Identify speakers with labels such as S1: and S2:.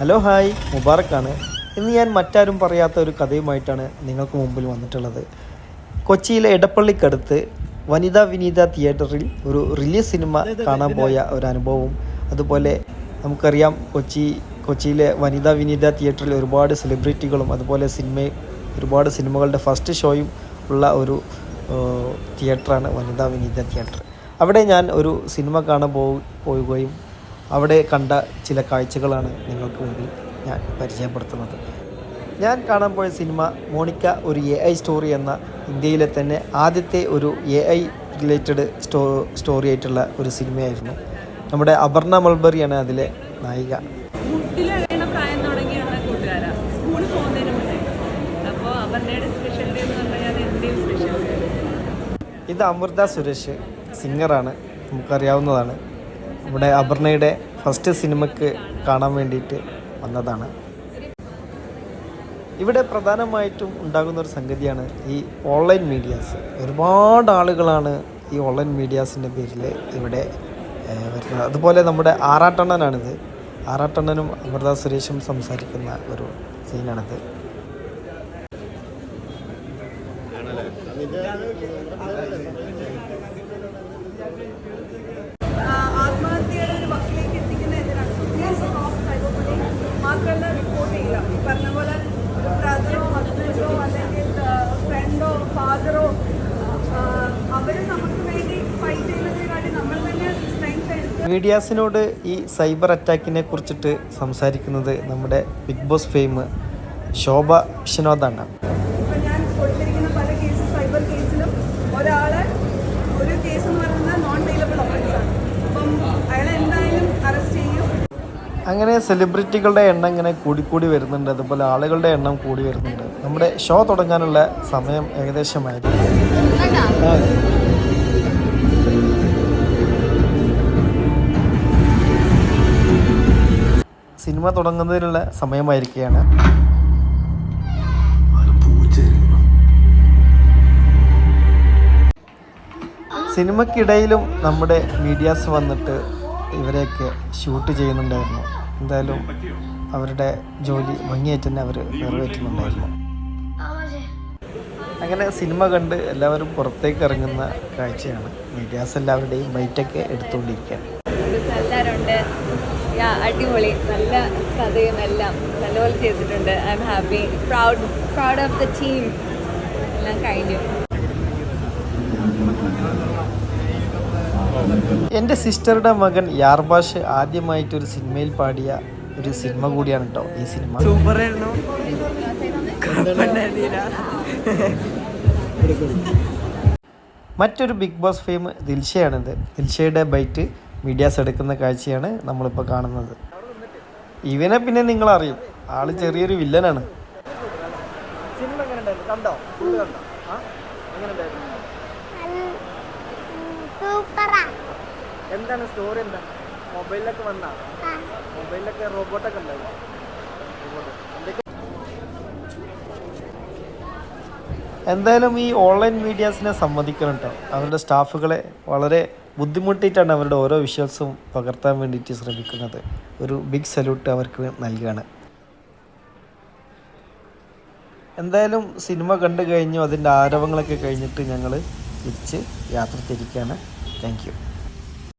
S1: Hello hi മുബാറക്കാണ് ഇന്ന് ഞാൻ മറ്റാരും പറയാത്ത ഒരു കഥയുമായിട്ടാണ് നിങ്ങൾക്ക് മുമ്പിൽ വന്നിട്ടുള്ളത്. കൊച്ചിയിലെ ഇടപ്പള്ളിക്കടുത്ത് വനിതാ വിനീത തിയേറ്ററിൽ ഒരു റിലീസ് സിനിമ കാണാൻ പോയ ഒരു അനുഭവവും അതുപോലെ നമുക്കറിയാം കൊച്ചി കൊച്ചിയിലെ വനിതാ വിനീത തിയേറ്ററിൽ ഒരുപാട് സെലിബ്രിറ്റികളും അതുപോലെ സിനിമ ഒരുപാട് സിനിമകളുടെ ഫസ്റ്റ് ഷോയും ഉള്ള ഒരു തിയേറ്ററാണ് വനിതാ വിനീത തിയേറ്റർ. അവിടെ ഞാൻ ഒരു സിനിമ കാണാൻ പോ പോവുകയും അവിടെ കണ്ട ചില കാഴ്ചകളാണ് നിങ്ങൾക്ക് മുമ്പിൽ ഞാൻ പരിചയപ്പെടുത്തുന്നത്. ഞാൻ കാണാൻ പോയ സിനിമ മോണിക്ക ഒരു എ ഐ സ്റ്റോറി എന്ന ഇന്ത്യയിലെ തന്നെ ആദ്യത്തെ ഒരു എ ഐ റിലേറ്റഡ് സ്റ്റോ സ്റ്റോറി ആയിട്ടുള്ള ഒരു സിനിമയായിരുന്നു. നമ്മുടെ അപർണ മൾബറിയാണ് അതിലെ നായിക. ഇത് അമൃത സുരേഷ് സിംഗറാണ്. നമുക്കറിയാവുന്നതാണ്. നമ്മുടെ അപർണയുടെ ഫസ്റ്റ് സിനിമയ്ക്ക് കാണാൻ വേണ്ടിയിട്ട് വന്നതാണ്. ഇവിടെ പ്രധാനമായിട്ടും ഉണ്ടാകുന്ന ഒരു സംഗതിയാണ് ഈ ഓൺലൈൻ മീഡിയാസ് ഒരുപാട് ആളുകളാണ് ഈ ഓൺലൈൻ മീഡിയാസിന്റെ പേരിൽ ഇവിടെ വരുന്നത്. അതുപോലെ നമ്മുടെ ആറാട്ടണ്ണനാണിത്. ആറാട്ടണ്ണനും അമൃത സുരേഷും സംസാരിക്കുന്ന ഒരു സീനാണിത്. മീഡിയാസിനോട് ഈ സൈബർ അറ്റാക്കിനെ കുറിച്ചിട്ട് സംസാരിക്കുന്നത് നമ്മുടെ ബിഗ് ബോസ് ഫെയിം ശോഭ വിശ്വനാഥാണ്.
S2: ഇപ്പം ഞാൻ കൊടുത്തിരിക്കുന്ന പല കേസ് സൈബർ കേസിലും ഒരാളെ ഒരു കേസ് എന്ന് പറയുന്നത് നോൺ വെയിലബിൾ ആണ്. അപ്പം അയാളെ എന്തായാലും അറസ്റ്റ് ചെയ്യും.
S1: അങ്ങനെ സെലിബ്രിറ്റികളുടെ എണ്ണം ഇങ്ങനെ കൂടിക്കൂടി വരുന്നുണ്ട്. അതുപോലെ ആളുകളുടെ എണ്ണം കൂടി വരുന്നുണ്ട്. നമ്മുടെ ഷോ തുടങ്ങാനുള്ള സമയം ഏകദേശമായിരുന്നു സിനിമ തുടങ്ങുന്നതിനുള്ള സമയമായിരിക്കുകയാണ്. സിനിമക്കിടയിലും നമ്മുടെ മീഡിയാസ് വന്നിട്ട് ഇവരെയൊക്കെ ഷൂട്ട് ചെയ്യുന്നുണ്ടായിരുന്നു. എന്തായാലും അവരുടെ ജോലി ഭംഗിയായിട്ട് തന്നെ അവർ നിറവേറ്റുന്നുണ്ടായിരുന്നു. അങ്ങനെ സിനിമ കണ്ട് എല്ലാവരും പുറത്തേക്ക് ഇറങ്ങുന്ന കാഴ്ചയാണ് മീഡിയാസ് എല്ലാവരുടെയും ബൈറ്റൊക്കെ എടുത്തുകൊണ്ടിരിക്കുകയാണ്
S3: യാ അടിപൊളി. നല്ല കഥയും എല്ലാം നല്ലപോലെ ചെയ്തിട്ടുണ്ട്. I'm happy proud proud of the team എല്ലാം കഴിഞ്ഞു.
S1: എന്റെ സിസ്റ്ററുടെ മകൻ യാർബാഷ് ആദ്യമായിട്ടൊരു സിനിമയിൽ പാടിയ ഒരു സിനിമ കൂടിയാണ് കേട്ടോ ഈ സിനിമ. മറ്റൊരു ബിഗ് ബോസ് ഫെയിം ദിൽഷയാണിത്. ദിൽഷയുടെ ബൈറ്റ് മീഡിയാസ് എടുക്കുന്ന കാഴ്ചയാണ് നമ്മളിപ്പോൾ കാണുന്നത്. ഇവനെ പിന്നെ നിങ്ങൾ അറിയും ആൾ ചെറിയൊരു വില്ലനാണ്. സിനിമ എങ്ങനെ കണ്ടോ? കണ്ടോ
S4: സൂപ്പറാ.
S1: എന്താണ് സ്റ്റോറി എന്താ? മൊബൈലിലൊക്കെ വന്നാ? മൊബൈലിലൊക്കെ റോബോട്ടൊക്കെ ഉണ്ടാവും എന്തായാലും ഈ ഓൺലൈൻ മീഡിയാസിനെ സമ്മതിക്കണം കേട്ടോ അവരുടെ സ്റ്റാഫുകളെ വളരെ ബുദ്ധിമുട്ടിയിട്ടാണ് അവരുടെ ഓരോ വിഷ്വൽസും പകർത്താൻ വേണ്ടിയിട്ട് ശ്രമിക്കുന്നത്. ഒരു ബിഗ് സല്യൂട്ട് അവർക്ക് നൽകുകയാണ് എന്തായാലും സിനിമ കണ്ടു കഴിഞ്ഞു അതിന്റെ ആരവങ്ങളൊക്കെ കഴിഞ്ഞിട്ട് ഞങ്ങൾ തിരിച്ച് യാത്ര തിരിക്കുകയാണ് താങ്ക്